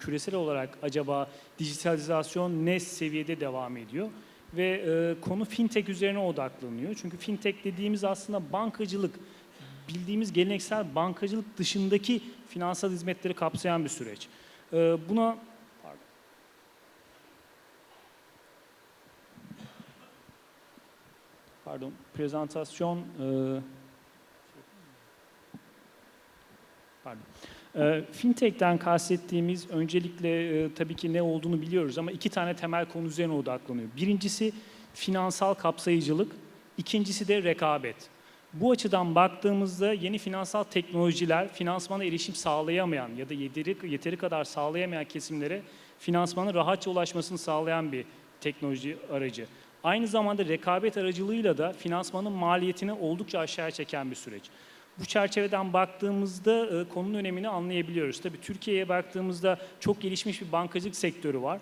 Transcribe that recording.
Küresel olarak acaba dijitalizasyon ne seviyede devam ediyor? Ve e, konu fintech üzerine odaklanıyor. Çünkü fintech dediğimiz aslında bankacılık, bildiğimiz geleneksel bankacılık dışındaki finansal hizmetleri kapsayan bir süreç. E, buna pardon. Pardon, prezentasyon e, Pardon. E, Fintech'ten kastettiğimiz öncelikle e, tabii ki ne olduğunu biliyoruz ama iki tane temel konu üzerine odaklanıyor. Birincisi finansal kapsayıcılık, ikincisi de rekabet. Bu açıdan baktığımızda yeni finansal teknolojiler finansmana erişim sağlayamayan ya da yeteri, yeteri kadar sağlayamayan kesimlere finansmanın rahatça ulaşmasını sağlayan bir teknoloji aracı. Aynı zamanda rekabet aracılığıyla da finansmanın maliyetini oldukça aşağıya çeken bir süreç. Bu çerçeveden baktığımızda e, konunun önemini anlayabiliyoruz. Tabii Türkiye'ye baktığımızda çok gelişmiş bir bankacılık sektörü var.